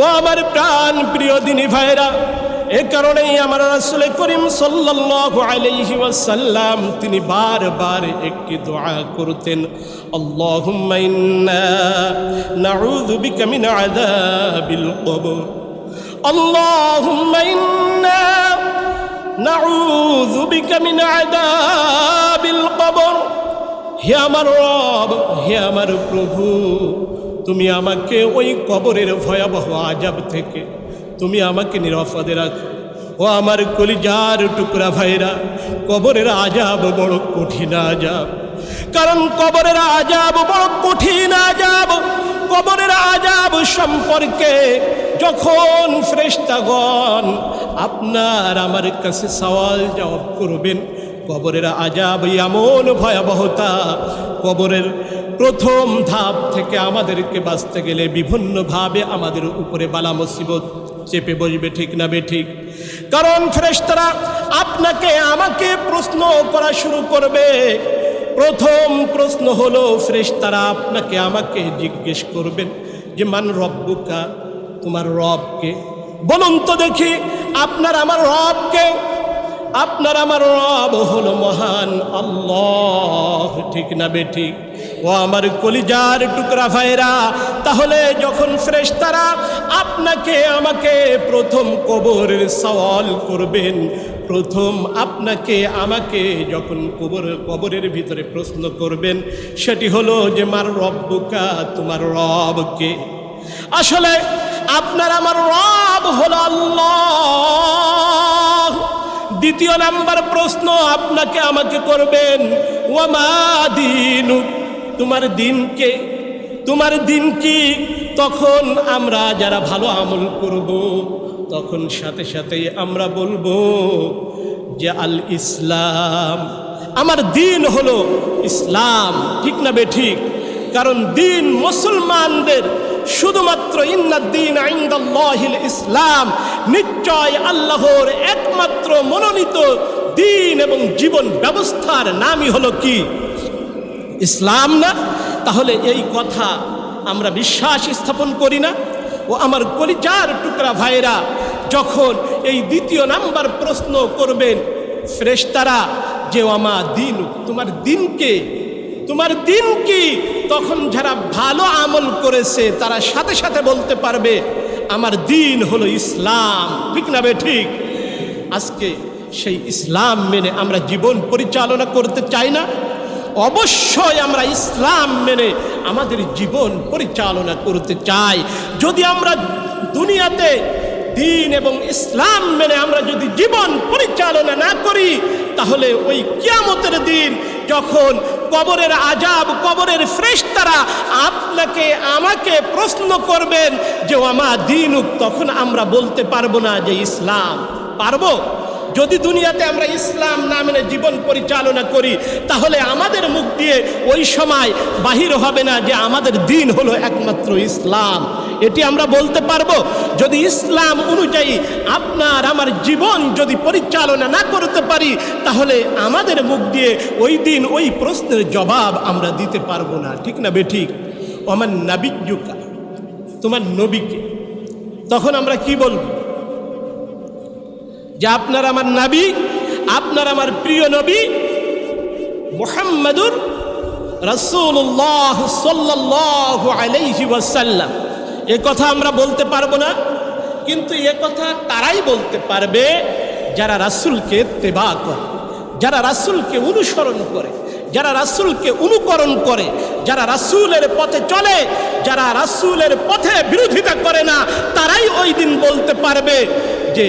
ও আমার প্রাণ প্রিয় দিনী ভাইরা এ কারণেই আমার রাসূল করিম সাল্লাল্লাহু আলাইহি ওয়াসাল্লাম তিনি বারবার একটি দোয়া করতেন, আল্লাহুম্মা ইন্না নাউযু বিকা মিন আযাবিল কবর। আল্লাহুম্মা ইন্না নাউযু বিকা মিন আযাবিল কবর। হে আমার রব, হে আমার প্রভু তুমি আমাকে ওই কবরের ভয়াবহ আজাব থেকে তুমি আমাকে নিরাপদে রাখো। ও আমার কলিজার টুকরা ভাইরা, কবরের আজাব বড় কঠিন আজাব। কারণ কবরের আজাব বড় কঠিন আজাব। কবরের আজাব সম্পর্কে যখন ফ্রেস্তাগণ আপনার আমার কাছে সওয়াল জবাব করবেন, কবরের আজাব এমন ভয়াবহতা, কবরের প্রথম ধাপ থেকে আমাদেরকে বাঁচতে গেলে বিভিন্নভাবে আমাদের উপরে বালা মুসিবত চেপে বসবে, ঠিক না ঠিক? কারণ ফেরেশতারা আপনাকে, আমাকে প্রশ্ন করা শুরু করবে। প্রথম প্রশ্ন হলো, ফেরেশতারা আপনাকে, আমাকে জিজ্ঞেস করবেন যে, মান রব্বুকা, তোমার রবকে বলুন তো দেখি, আপনার আমার রবকে আপনার আমার রব হলো মহান আল্লাহ, ঠিক না বেঠিক ও আমার কলিজার টুকরা ভাইরা তাহলে যখন ফ্রেশতারা আপনাকে আমাকে প্রথম কবরের সওয়াল করবেন, প্রথম আপনাকে আমাকে যখন কবর, কবরের ভিতরে প্রশ্ন করবেন, সেটি হলো যে, মার রব্বুকা, তোমার রবকে আসলে আপনার, আমার রব হলো আল্লাহ। দ্বিতীয় নাম্বার প্রশ্ন আপনাকে আমাকে করবেন ওমা দিন তোমার দিনকে তোমার দিন কি? তখন আমরা যারা ভালো আমল করব, তখন সাথে সাথে আমরা বলব যে আল ইসলাম। আমার দিন হলো ইসলাম, ঠিক না বে ঠিক কারণ দিন মুসলমানদের শুধুমাত্র ইন্নাদ্দিন আইন্দাল্লাহিল ইসলাম, নিশ্চয় আল্লাহর একমাত্র মনোনীত দিন এবং জীবন ব্যবস্থার নামই হলো কি? ইসলাম না, তাহলে এই কথা আমরা বিশ্বাস স্থাপন করি না। ও আমার কলিজার টুকরা ভাইরা যখন এই দ্বিতীয় নাম্বার প্রশ্ন করবেন, ফ্রেশতারা, যে আমা দিন, তোমার দিনকে তোমার দিন কি? তখন যারা ভালো আমল করেছে, তারা সাথে সাথে বলতে পারবে, আমার দিন হলো ইসলাম। ঠিক না ঠিক? আজকে সেই ইসলাম মেনে আমরা জীবন পরিচালনা করতে চাই না। অবশ্যই আমরা ইসলাম মেনে আমাদের জীবন পরিচালনা করতে চাই। যদি আমরা দুনিয়াতে দিন এবং ইসলাম মেনে আমরা যদি জীবন পরিচালনা না করি, তাহলে ওই কিয়ামতের দিন যখন কবরের আজাব কবরের ফ্রেশতারা আপনাকে, আমাকে প্রশ্ন করবেন যে আমা দিনুক? তখন আমরা বলতে পারব না যে, ইসলাম পারব? যদি দুনিয়াতে আমরা ইসলাম না মেনে জীবন পরিচালনা করি, তাহলে আমাদের মুখ দিয়ে ওই সময় বাহির হবে না যে আমাদের দিন হলো একমাত্র ইসলাম। এটি আমরা বলতে পারব, যদি ইসলাম অনুযায়ী আপনার আমার জীবন যদি পরিচালনা না করতে পারি, তাহলে আমাদের মুখ দিয়ে ওই দিন ওই প্রশ্নের জবাব আমরা দিতে পারব না। ঠিক না বেঠিক আমার নাবিজ্যুকা তোমার নবীকে। তখন আমরা কি বলব? যে আপনার আমার নাবি, আপনার আমার প্রিয় নবী মোহাম্মদুর রসুল্লাহ সাল্লাহ আলাইহি ওয়াসাল্লাম। এ কথা আমরা বলতে পারব না, কিন্তু এ কথা তারাই বলতে পারবে যারা রাসুলকে তেবা করে, যারা রাসুলকে অনুসরণ করে, যারা রাসুলকে অনুকরণ করে, যারা রাসুলের পথে চলে, যারা রাসুলের পথে বিরোধিতা করে না, তারাই ওই দিন বলতে পারবে যে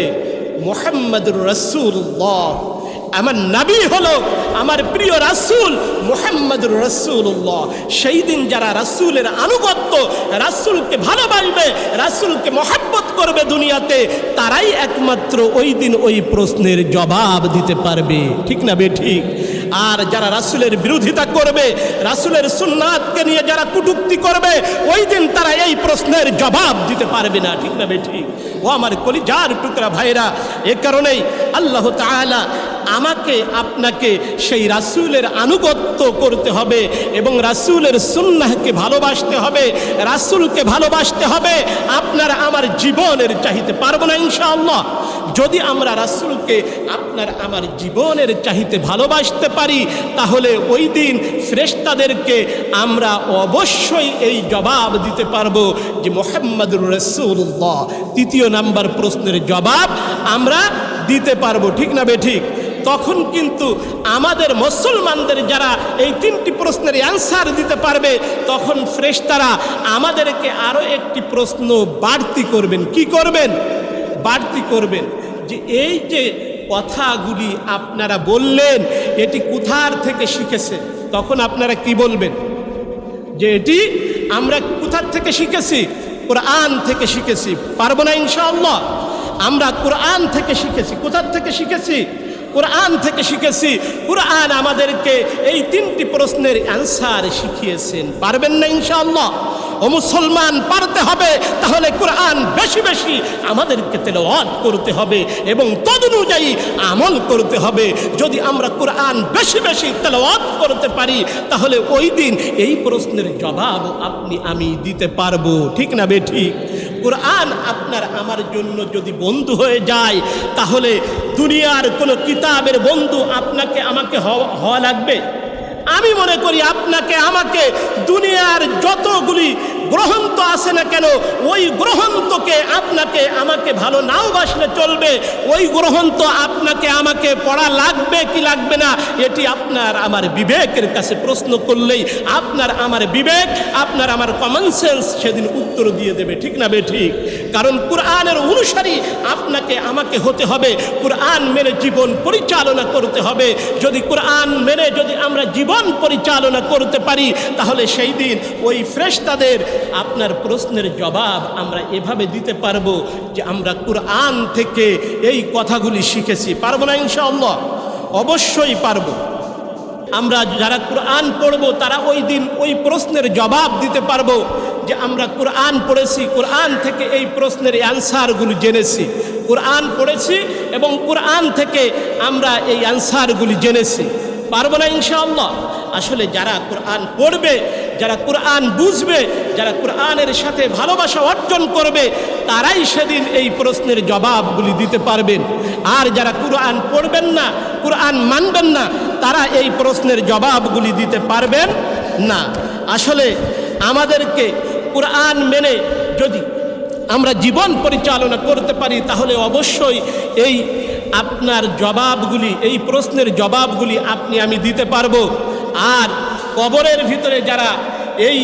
মোহাম্মদুর রসুল্লাহ আমার নাবি হলো আমার প্রিয় রাসুল মোহাম্মদুর রসুল্লাহ সেই দিন যারা রাসুলের আনুগত্য, রাসুলকে ভালোবাসবে, রাসুলকে মহাব্বত করবে দুনিয়াতে, তারাই একমাত্র ওই দিন ওই প্রশ্নের জবাব দিতে পারবে। ঠিক না বে ঠিক? আর যারা রাসুলের বিরোধিতা করবে, রাসুলের সুন্নাতকে নিয়ে যারা কুটুক্তি করবে, ওই দিন তারা এই প্রশ্নের জবাব দিতে পারবে না। ঠিক না বে ঠিক? ও আমার কলিজার টুকরা ভাইরা এ কারণেই আল্লাহ তাআলা আমাকে, আপনাকে সেই রাসূলের আনুগত্য করতে হবে এবং রাসূলের সুন্নাহকে ভালোবাসতে হবে, রাসূলকে ভালোবাসতে হবে। আপনার আমার জীবনের চাহিতে পারব না ইনশাআল্লাহ। যদি আমরা রাসূলকে আপনার আমার জীবনের চাহিতে ভালোবাসতে পারি, তাহলে ওই দিন ফ্রেস্তাদেরকে আমরা অবশ্যই এই জবাব দিতে পারব যে মোহাম্মদুর রসুল্লাহ তৃতীয় নাম্বার প্রশ্নের জবাব আমরা দিতে পারব, ঠিক না বে ঠিক? তখন কিন্তু আমাদের মুসলমানদের যারা এই তিনটি প্রশ্নের অ্যান্সার দিতে পারবে, তখন ফ্রেস্তারা আমাদেরকে আরও একটি প্রশ্ন বাড়তি করবেন। কি করবেন? বাড়তি করবেন যে এই যে কথাগুলি আপনারা বললেন, এটি কোথার থেকে শিখেছে? তখন আপনারা কি বলবেন? যে এটি আমরা কোথার থেকে শিখেছি? কোরআন থেকে শিখেছি। পারব না ইনশাআল্লাহ। আমরা কোরআন থেকে শিখেছি। কোথার থেকে শিখেছি? কোরআন থেকে শিখেছি। কোরআন আমাদেরকে এই তিনটি প্রশ্নের অ্যান্সার শিখিয়েছেন। পারবেন না ইনশাআল্লাহ? ও মুসলমান, পারতে হবে। তাহলে কোরআন বেশি বেশি আমাদেরকে তেলাওয়াত করতে হবে এবং তদনুযায়ী আমল করতে হবে। যদি আমরা কোরআন বেশি বেশি তেলাওয়াত করতে পারি, তাহলে ওই দিন এই প্রশ্নের জবাব আপনি, আমি দিতে পারব। ঠিক না বে ঠিক? কোরআন আপনার আমার জন্য যদি বন্ধু হয়ে যায়, তাহলে দুনিয়ার কোনো কিতাবের বন্ধু আপনাকে আমাকে হওয়া লাগবে? আমি মনে করি আপনাকে, আমাকে দুনিয়ার যতগুলি গ্রন্থ আছে না কেন, ওই গ্রন্থকে আপনাকে, আমাকে ভালো নাও বাসলে চলবে, ওই গ্রন্থ আপনাকে, আমাকে পড়া লাগবে কি লাগবে না, এটি আপনার আমার বিবেকের কাছে প্রশ্ন করলেই আপনার আমার বিবেক, আপনার আমার কমন সেন্স সেদিন উত্তর দিয়ে দেবে, ঠিক না বে ঠিক? কারণ কোরআনের অনুসারী আপনাকে, আমাকে হতে হবে, কোরআন মেনে জীবন পরিচালনা করতে হবে, যদি কোরআন মেনে যদি আমরা জীবন পরিচালনা করতে পারি, তাহলে সেই দিন ওই ফ্রেশতাদের আপনার প্রশ্নের জবাব আমরা এভাবে দিতে পারব যে আমরা কোরআন থেকে এই কথাগুলি শিখেছি। পারব না ইনশাআল্লাহ? অবশ্যই পারব। আমরা যারা কোরআন পড়ব, তারা ওই দিন ওই প্রশ্নের জবাব দিতে পারব যে আমরা কোরআন পড়েছি, কোরআন থেকে এই প্রশ্নের অ্যান্সারগুলি জেনেছি। কোরআন পড়েছি এবং কোরআন থেকে আমরা এই অ্যান্সারগুলি জেনেছি। পারব না ইনশাআল্লাহ? আসলে যারা কোরআন পড়বে যারা কোরআন বুঝবে, যারা কোরআনের সাথে ভালোবাসা অর্জন করবে, তারাই সেদিন এই প্রশ্নের জবাবগুলি দিতে পারবেন। আর যারা কোরআন পড়বেন না, কোরআন মানবেন না, তারা এই প্রশ্নের জবাবগুলি দিতে পারবেন না। আসলে আমাদেরকে কোরআন মেনে যদি আমরা জীবন পরিচালনা করতে পারি, তাহলে অবশ্যই এই আপনার জবাবগুলি, এই প্রশ্নের জবাবগুলি আপনি, আমি দিতে পারব। আর কবরের ভিতরে যারা এই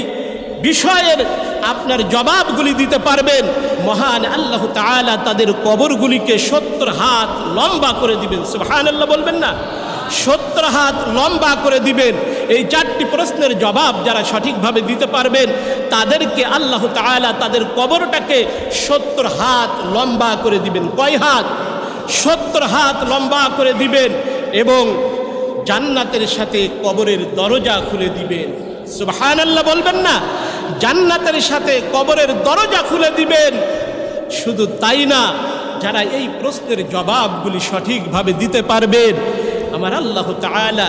বিষয়ের আপনার জবাবগুলি দিতে পারবেন, মহান আল্লাহ তাআলা তাদের কবরগুলিকে সত্তর হাত লম্বা করে দিবেন। সুবহান আল্লাহ বলবেন না? সত্তর হাত লম্বা করে দিবেন। এই চারটি প্রশ্নের জবাব যারা সঠিকভাবে দিতে পারবেন, তাদেরকে আল্লাহ তাআলা তাদের কবরটাকে সত্তর হাত লম্বা করে দিবেন। কয় হাত? সত্তর হাত লম্বা করে দিবেন এবং জান্নাতের সাথে কবরের দরজা খুলে দিবেন সুবহান আল্লাহ বলবেন না, জান্নাতের সাথে কবরের দরজা খুলে দিবেন। শুধু তাই না, যারা এই প্রশ্নের জবাবগুলি সঠিকভাবে দিতে পারবেন, আমার আল্লাহ তাআলা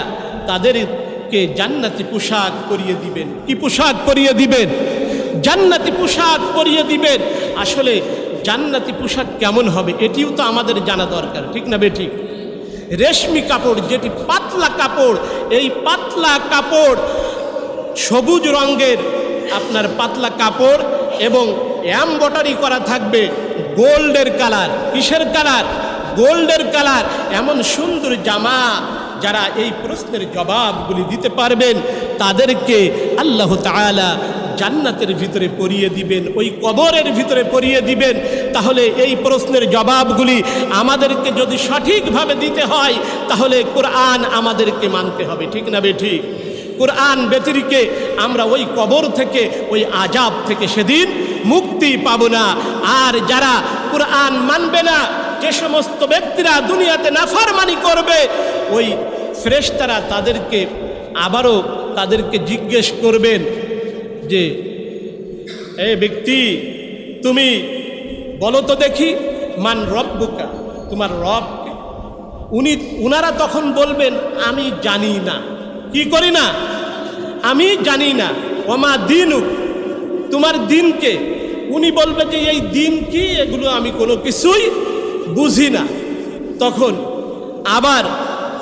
তাদেরকে জান্নাতি পোশাক পরিয়ে দিবেন। কি পোশাক পরিয়ে দিবেন? জান্নাতি পোশাক পরিয়ে দিবেন। আসলে জান্নাতি পোশাক কেমন হবে, এটিও তো আমাদের জানা দরকার, ঠিক না বেঠিক রেশমি কাপড়, যেটি পাতলা কাপড়, এই পাতলা কাপড় সবুজ রঙের আপনার পাতলা কাপড় এবং অ্যাম্বটারি করা থাকবে গোল্ডের কালার। কিসের কালার? গোল্ডের কালার। এমন সুন্দর জামা যারা এই প্রশ্নের জবাবগুলি দিতে পারবেন, তাদেরকে আল্লাহ তাআলা জান্নাতের ভিতরে পরিয়ে দিবেন, ওই কবরের ভিতরে পরিয়ে দিবেন। তাহলে এই প্রশ্নের জবাবগুলি আমাদেরকে যদি সঠিকভাবে দিতে হয়, তাহলে কোরআন আমাদেরকে মানতে হবে, ঠিক না বে ঠিক? কোরআন ব্যতিরিকে আমরা ওই কবর থেকে, ওই আজাব থেকে সেদিন মুক্তি পাব না। আর যারা কোরআন মানবে না, যে সমস্ত ব্যক্তিরা দুনিয়াতে নাফারমানি করবে, ওই ফ্রেশতারা তাদেরকে আবারও তাদেরকে জিজ্ঞেস করবেন যে, এ ব্যক্তি, তুমি বলো তো দেখি, মান রব বুকা তোমার রব? উনি, উনারা তখন বলবেন, আমি জানি না। কি করি না? আমি জানি না। ওমা দিনুক? তোমার দিনকে উনি বলবে যে, এই দিন কি? এগুলো আমি কোনো কিছুই বুঝি না। তখন আবার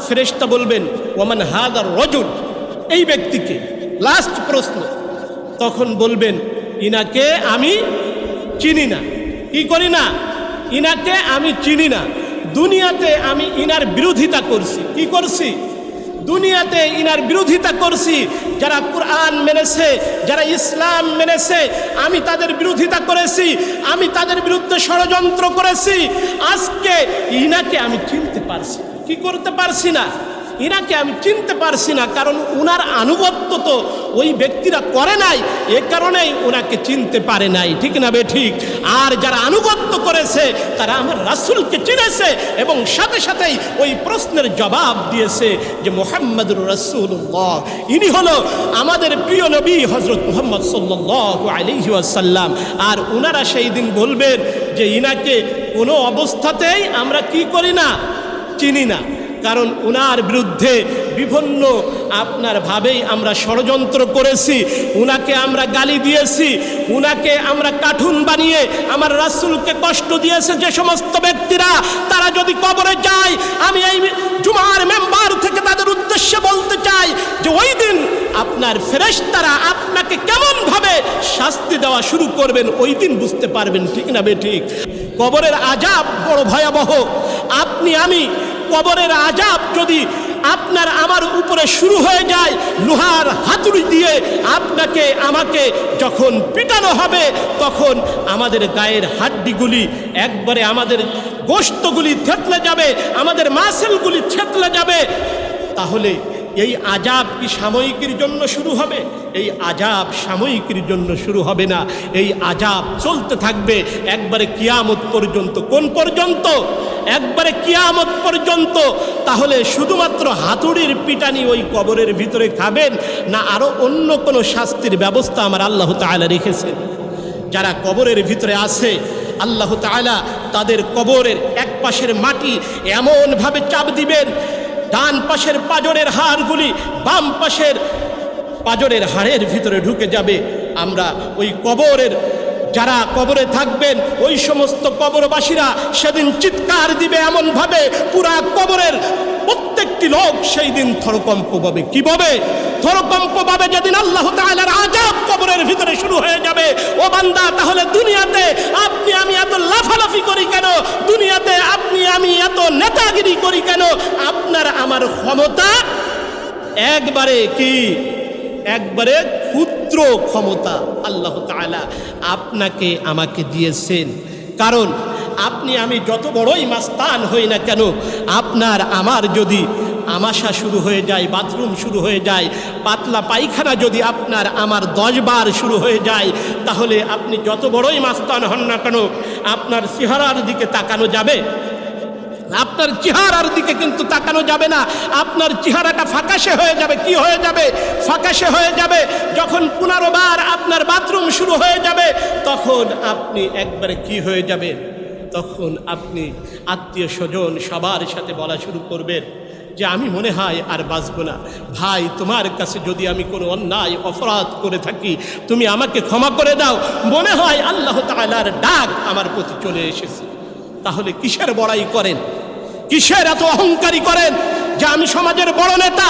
ফেরেশতা বলবেন, ওমান হাদার রজুল? এই ব্যক্তিকে, লাস্ট প্রশ্ন। তখন বলবেন, ইনাকে আমি চিনি না। কি করি না? ইনাকে আমি চিনি না। দুনিয়াতে আমি ইনার বিরোধিতা করছি। কি করছি? দুনিয়াতে ইনার বিরোধিতা করছি। যারা কোরআন মেনেছে, যারা ইসলাম মেনেছে, আমি তাদের বিরোধিতা করেছি, আমি তাদের বিরুদ্ধে ষড়যন্ত্র করেছি। আজকে ইনাকে আমি চিনতে পারছি কি করতে পারছি না? ইনাকে আমি চিনতে পারছি না, কারণ উনার আনুগত্য তো ওই ব্যক্তিরা করে নাই, এ কারণেই ওনাকে চিনতে পারে নাই, ঠিক না বে ঠিক? আর যারা আনুগত্য করেছে, তারা আমার রাসুলকে চিনেছে এবং সাথে সাথেই ওই প্রশ্নের জবাব দিয়েছে যে মোহাম্মদুর রাসুল্লাহ ইনি হলো আমাদের প্রিয় নবী হজরত মোহাম্মদ সাল্লাহ আলহি আসাল্লাম আর ওনারা সেই দিন বলবেন যে ইনাকে কোনো অবস্থাতেই আমরা কি করি না, চিনি না। কারণ উনার বিরুদ্ধে বিভিন্ন আপনার ভাবেই আমরা ষড়যন্ত্র করেছি, উনাকে আমরা গালি দিয়েছি, উনাকে আমরা কার্টুন বানিয়ে আমার রাসূলকে কষ্ট দিয়েছে যে সমস্ত ব্যক্তিরা, তারা যদি কবরে যায়, আমি এই জুমার মেম্বার থেকে তাদের উদ্দেশ্যে বলতে চাই যে ওই দিন আপনার ফেরেশতারা আপনাকে কেমনভাবে শাস্তি দেওয়া শুরু করবেন, ওই দিন বুঝতে পারবেন, ঠিক না বে ঠিক? কবরের আজাব বড় ভয়াবহ। আপনি, আমি কবরের আজাব যদি আপনার আমার উপরে শুরু হয়ে যায়, লোহার হাতুড়ি দিয়ে আপনাকে, আমাকে যখন পিটানো হবে, তখন আমাদের গায়ের হাড্ডিগুলি একবারে আমাদের গোস্তগুলি থেতলে যাবে, আমাদের মাসেলগুলি থেতলে যাবে। তাহলে এই আজাব কি সাময়িকের জন্য শুরু হবে? এই আজাব সাময়িকের জন্য শুরু হবে না। এই আজাব চলতে থাকবে একবারে কিয়ামত পর্যন্ত। কোন পর্যন্ত? একবারে কিয়ামত পর্যন্ত। তাহলে শুধুমাত্র হাতুড়ির পিটানি ওই কবরের ভিতরে খাবেন না আরও অন্য কোনো শাস্তির ব্যবস্থা আমার আল্লাহ তাআলা রেখেছেন। যারা কবরের ভিতরে আছে, আল্লাহ তাআলা তাদের কবরের এক পাশের মাটি এমনভাবে চাপ দিবেন ডান পাশের পাজরের হাড়গুলি বাম পাশের পাজরের হাড়ের ভিতরে ঢুকে যাবে। আমরা ওই কবরের যারা কবরে থাকবেন, ওই সমস্ত কবরবাসীরা সেদিন চিৎকার দিবে এমনভাবে, পুরা কবরের প্রত্যেকটি লোক সেই দিন থরকম্প পাবে। কি পাবে যেদিন আল্লাহ তাআলার আজাব কবরের ভিতরে শুরু হয়ে যাবে, ও বান্দা, তাহলে দুনিয়াতে আপনি আমি এত লাফালাফি করি কেন? দুনিয়াতে আপনি আমি এত নেতাগিরি করি কেন? আপনার আমার ক্ষমতা একবারে কি? একবারে ক্ষুদ্র ক্ষমতা আল্লাহ তাআলা আপনাকে আমাকে দিয়েছেন। কারণ আপনি আমি যত বড়ই মাস্তান হই না কেন, আপনার আমার যদি আমাশা শুরু হয়ে যায়, বাথরুম শুরু হয়ে যায়, পাতলা পায়খানা যদি আপনার আমার দশ বার শুরু হয়ে যায়, তাহলে আপনি যত বড়ই মাস্তান হন না কেন, আপনার চেহারার দিকে তাকানো যাবে। আপনার চেহারার দিকে কিন্তু তাকানো যাবে না। আপনার চেহারাটা ফাঁকাশে হয়ে যাবে। কি হয়ে যাবে? ফাঁকাশে হয়ে যাবে। যখন পুনরবার আপনার বাথরুম শুরু হয়ে যাবে, তখন আপনি একবারে কি হয়ে যাবে তখন আপনি আত্মীয় স্বজন সবার সাথে বলা শুরু করবেন। যে আমি মনে হয় আর বাঁচব না। ভাই, তোমার কাছে যদি আমি কোনো অন্যায়, অপরাধ করে থাকি, তুমি আমাকে ক্ষমা করে দাও। মনে হয় আল্লাহ তাআলার ডাক আমার প্রতি চলে এসেছে। তাহলে কিসের বড়াই করেন? কিসের এত অহংকারী করেন? যে আমি সমাজের বড় নেতা,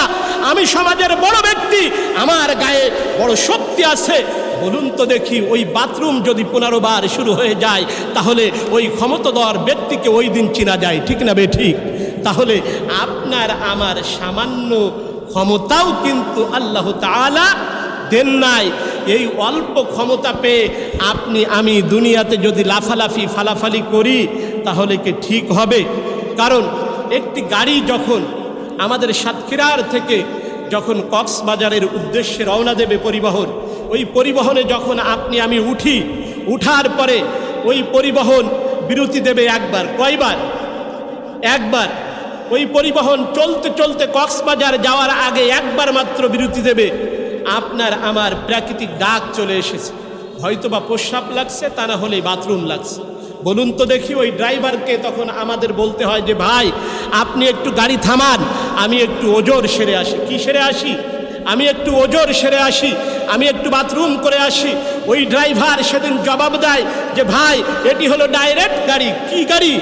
আমি সমাজের বড় ব্যক্তি, আমার গায়ে বড় শক্তি আছে। বলুন তো দেখি, ওই বাথরুম যদি পুনরবার শুরু হয়ে যায়, তাহলে ওই ক্ষমতাধর ব্যক্তিকে ওই দিন চেনা যায়, ঠিক না বে ঠিক? তাহলে আপনার আমার সামান্য ক্ষমতাও কিন্তু আল্লাহ তাআলা দেন নাই। এই অল্প ক্ষমতা পেয়ে আপনি, আমি দুনিয়াতে যদি লাফালাফি, ফালাফালি করি, তাহলে কি ঠিক হবে? কারণ একটি গাড়ি যখন আমাদের সাতক্ষীরার থেকে যখন কক্সবাজারের উদ্দেশ্যে রওনা দেবে পরিবহন, ওই পরিবহনে যখন আপনি, আমি উঠি, উঠার পরে ওই পরিবহন বিরতি দেবে একবার, কয়বার? একবার। ওই পরিবহন চলতে চলতে কক্সবাজার যাওয়ার আগে একবার মাত্র বিরতি দেবে। আপনার আমার প্রাকৃতিক ডাক চলে এসেছে। হয়তো বা প্রস্রাব লাগছে, তা না হলে বাথরুম লাগছে। বলুন তো দেখি ওই ড্রাইভারকে তখন আমাদের বলতে হয় যে, ভাই, আপনি একটু গাড়ি থামান, আমি একটু ওজোর সেরে আসি। কি সেরে আসি? আমি একটু ওজোর সেরে আসি, আমি একটু বাথরুম করে আসি। ওই ড্রাইভার সেদিন জবাব দেয় যে, ভাই, এটি হলো ডাইরেক্ট গাড়ি। কি গাড়ি?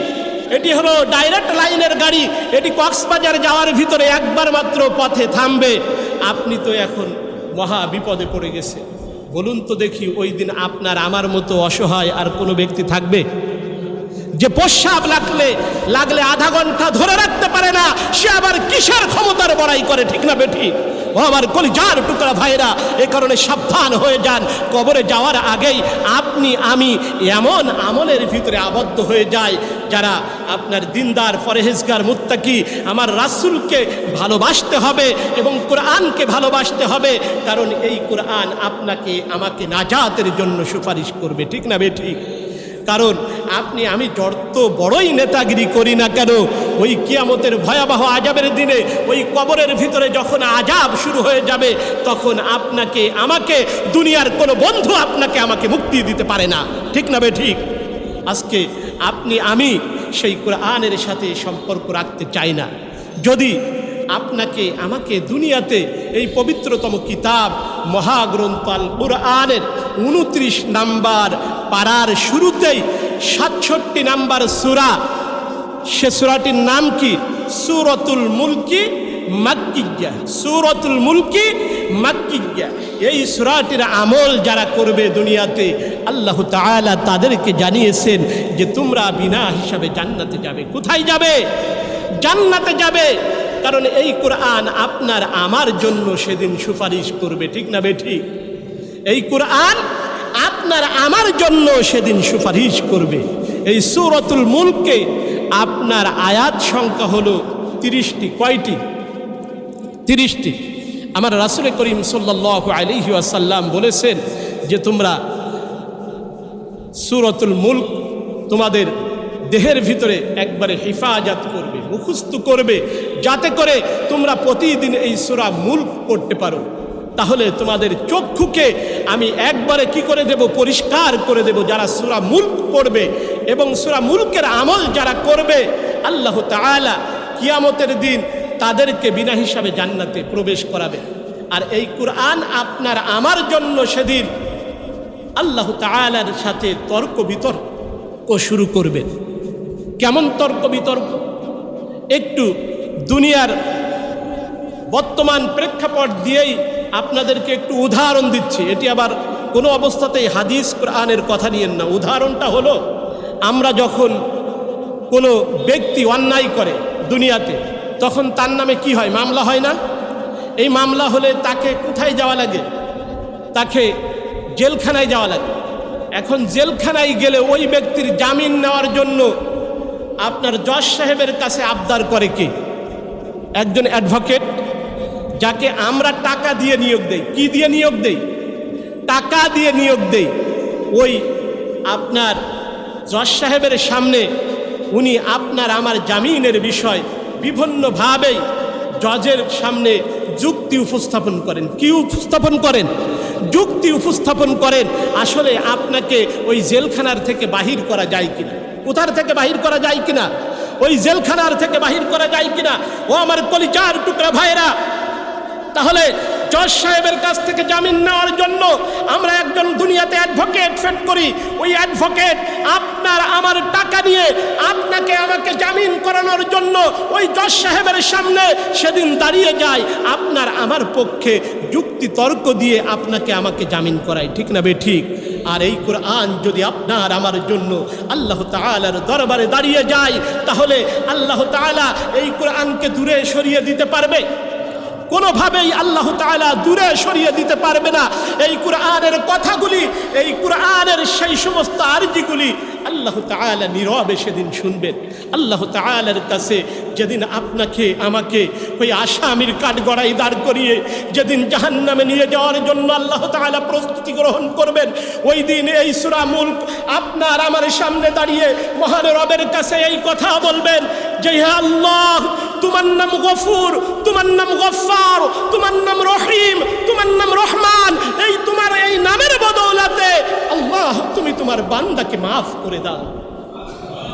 এটি হলো ডাইরেক্ট লাইনের গাড়ি। এটি কক্সবাজার যাওয়ার ভিতরে একবার মাত্র পথে থামবে। আপনি তো এখন মহা বিপদে পড়ে গেছে বলুন তো দেখি, ওই দিন আপনার আমার মতো অসহায় আর কোনো ব্যক্তি থাকবে? যে প্রস্রাব লাগলে লাগলে আধা ঘণ্টা ধরে রাখতে পারে না, সে আবার কিসের ক্ষমতার বড়াই করে, ঠিক না বেঠি ও আমার কলিজার টুকরা ভাইরা এ কারণে সাবধান হয়ে যান। কবরে যাওয়ার আগেই আপনি, আমি এমন আমলের ভিতরে আবদ্ধ হয়ে যাই, যারা আপনার দিনদার, ফরেহেজগার, মুত্তাকি, আমার রাসূলকে ভালোবাসতে হবে এবং কোরআনকে ভালোবাসতে হবে, কারণ এই কোরআন আপনাকে, আমাকে নাজাতের জন্য সুপারিশ করবে। ঠিক না বে ঠিক? কারণ আপনি, আমি যত বড়ই নেতাগিরি করি না কেন ওই কিয়ামতের ভয়াবহ আজাবের দিনে, ওই কবরের ভিতরে যখন আজাব শুরু হয়ে যাবে, তখন আপনাকে, আমাকে, দুনিয়ার কোনো বন্ধু আপনাকে আমাকে মুক্তি দিতে পারে না। ঠিক না বে ঠিক? আজকে আপনি, আমি সেই কোরআনের সাথে সম্পর্ক রাখতে চাই না। যদি আপনাকে, আমাকে দুনিয়াতে এই পবিত্রতম কিতাব মহাগ্রন্থাল কোরআনের উনত্রিশ নাম্বার পাড়ার শুরুতেই সাতষট্টি নাম্বার সুরা সে সুরাটির নাম কি? সুরতুল মুলকি মাক্কিজ্ঞা সুরতুল মুলকি মাক্কিজ্ঞা এই সুরাটির আমল যারা করবে দুনিয়াতে, আল্লাহ তাআলা তাদেরকে জানিয়েছেন যে তোমরা বিনা হিসাবে জান্নাতে যাবে। কোথায় যাবে? জান্নাতে যাবে। কারণ এই কোরআন আপনার আমার জন্য সেদিন সুপারিশ করবে, ঠিক না বে ঠিক? এই কোরআন আপনার আমার জন্য সেদিন সুপারিশ করবে। এই সুরতুল মুলকে আপনার আয়াত সংখ্যা হলো তিরিশটি, কয়টি? তিরিশটি। আমার রাসুল করিম সাল্লাহ আলহি আসাল্লাম বলেছেন যে তোমরা সুরতুল মুল্ক তোমাদের দেহের ভিতরে একবারে হেফাজত করবে, মুখস্থ করবে, যাতে করে তোমরা প্রতিদিন এই সুরা মুল্ক পড়তে পারো। তাহলে তোমাদের চক্ষুকে আমি একবারে কি করে দেব? পরিষ্কার করে দেব যারা সুরা মুল্ক পড়বে। এবং সুরা মুল্কের আমল যারা করবে, আল্লাহ তাআলা কিয়ামতের দিন তাদেরকে বিনা হিসাবে জান্নাতে প্রবেশ করাবে। আর এই কোরআন আপনার আমার জন্য সেদিন আল্লাহ তাআলার সাথে তর্ক বিতর্ক শুরু করবেন কেমন তর্ক বিতর্ক? একটু দুনিয়ার বর্তমান প্রেক্ষাপট দিয়েই আপনাদেরকে একটু উদাহরণ দিচ্ছি। এটি আবার কোনো অবস্থাতেই হাদিস, কোরআনের কথা নিয়েন না। উদাহরণটা হলো আমরা যখন কোনো ব্যক্তি অন্যায় করে দুনিয়াতে, তখন তার নামে কি হয়? মামলা হয় না? এই মামলা হলে তাকে কোথায় যাওয়া লাগে? তাকে জেলখানায় যাওয়া লাগে। এখন জেলখানায় গেলে ওই ব্যক্তির জামিন নেওয়ার জন্য আপনার জজ সাহেবের কাছে আবদার করে কে? একজন অ্যাডভোকেট, যাকে আমরা টাকা দিয়ে নিয়োগ দেই। কি দিয়ে নিয়োগ দেই? টাকা দিয়ে নিয়োগ দেই। ওই আপনার জজ সাহেবের সামনে উনি আপনার আমার জামিনের বিষয় বিভিন্নভাবেই জজের সামনে যুক্তি উপস্থাপন করেন। কি উপস্থাপন করেন? যুক্তি উপস্থাপন করেন, আসলে আপনাকে ওই জেলখানার থেকে বাহির করা যায় কিনা? কোথার থেকে বাহির করা যায় কিনা? ওই জেলখানার থেকে বাহির করা যায় কিনা? ও আমার কলিজার টুকরা ভাইরা তাহলে জজ সাহেবের কাছ থেকে জামিন নেওয়ার জন্য আমরা একজন দুনিয়াতে অ্যাডভোকেট ফেট করি। ওই অ্যাডভোকেট আপনার আমার টাকা নিয়ে আপনাকে আমাকে জামিন করানোর জন্য ওই জজ সাহেবের সামনে সেদিন দাঁড়িয়ে যায়। আপনার আমার পক্ষে যুক্তি তর্ক দিয়ে আপনাকে আমাকে জামিন করায়। ঠিক না বে ঠিক? আর এই কোরআন যদি আপনার আমার জন্য আল্লাহ তাআলার দরবারে দাঁড়িয়ে যায়, তাহলে আল্লাহ তাআলা এই কোরআনকে দূরে সরিয়ে দিতে পারবে। কোনোভাবেই আল্লাহ তালা দূরে সরিয়ে দিতে পারবে না। এই কোরআনের কথাগুলি, এই কোরআনের সেই সমস্ত আরজিগুলি আল্লাহ তাআলা নীরবে সেদিন শুনবেন। আল্লাহ তাআলার কাছে যেদিন আপনাকে, আমাকে ওই আসামির কাঠগড়াই দাঁড় করিয়ে যেদিন জাহান্নামে নিয়ে যাওয়ার জন্য আল্লাহ তাআলা প্রস্তুতি গ্রহণ করবেন, ওই দিন এই সুরা মুলক আপনার আমার সামনে দাঁড়িয়ে মহান রবের কাছে এই কথা বলবেন যে, হে আল্লাহ, তোমার নাম গফুর, তোমার নাম গফার তোমার নাম রহিম, তোমার নাম রহমান, এই তোমার এই নামের তোমার বান্দাকে মাফ করে দাও।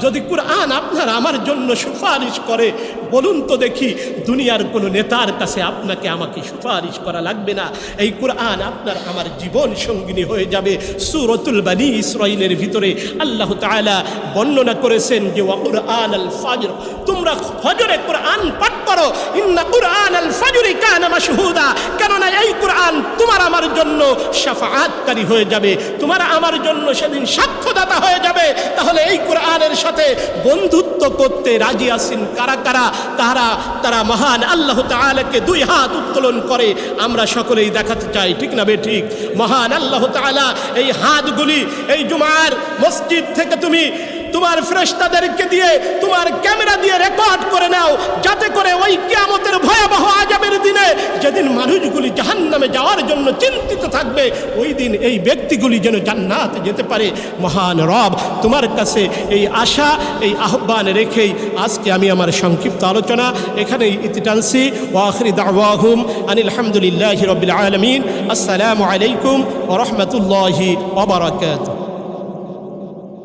যদি কোরআন আপনার আমার জন্য সুপারিশ করে বলুন তো দেখি, দুনিয়ার কোনো নেতার কাছে আপনাকে আমাকে সুপারিশ করা লাগবে না? এই কোরআন আপনার আমার জীবন সঙ্গিনী হয়ে যাবে। সুরতুল বানী ইসরাইলের ভিতরে আল্লাহ তাআলা বর্ণনা করেছেন যে কুরআন আল ফাজর। তোমরা ফজরে কোরআন পাঠ করো। ইন্না কুরআন আল ফাজরি কানা মাশহুদা। কেননা এই কোরআন তোমার আমার জন্য শাফাআতকারী হয়ে যাবে। তোমার আমার জন্য সেদিন সাক্ষ্যদাতা হয়ে যাবে। তাহলে এই কোরআনের সাথে বন্ধুত্ব করতে রাজি আছেন কারা কারা? তারা তারা মহান আল্লাহ তালাকে দুই হাত উত্তোলন করে। আমরা সকলেই দেখাতে চাই, ঠিক না বে ঠিক? মহান আল্লাহ তালা এই হাতগুলি, এই জুমার মসজিদ থেকে তুমি তোমার ফ্রেস্তাদেরকে দিয়ে তোমার ক্যামেরা দিয়ে রেকর্ড করে নাও, যাতে করে ওই কিয়ামতের ভয়াবহ আজাবের দিনে যেদিন মানুষগুলি জাহান্নামে যাওয়ার জন্য চিন্তিত থাকবে, ওই দিন এই ব্যক্তিগুলি যেন জান্নাতে যেতে পারে। মহান রব, তোমার কাছে এই আশা, এই আহ্বান রেখেই আজকে আমি আমার সংক্ষিপ্ত আলোচনা এখানেই ইতি টানছি। ওয়াখরি দাওয়াহুম আনিল হামদুলিল্লাহি রবিল আলমিন। আসসালামু আলাইকুম ওরহমতুল্লাহি ওবরাকাতুহ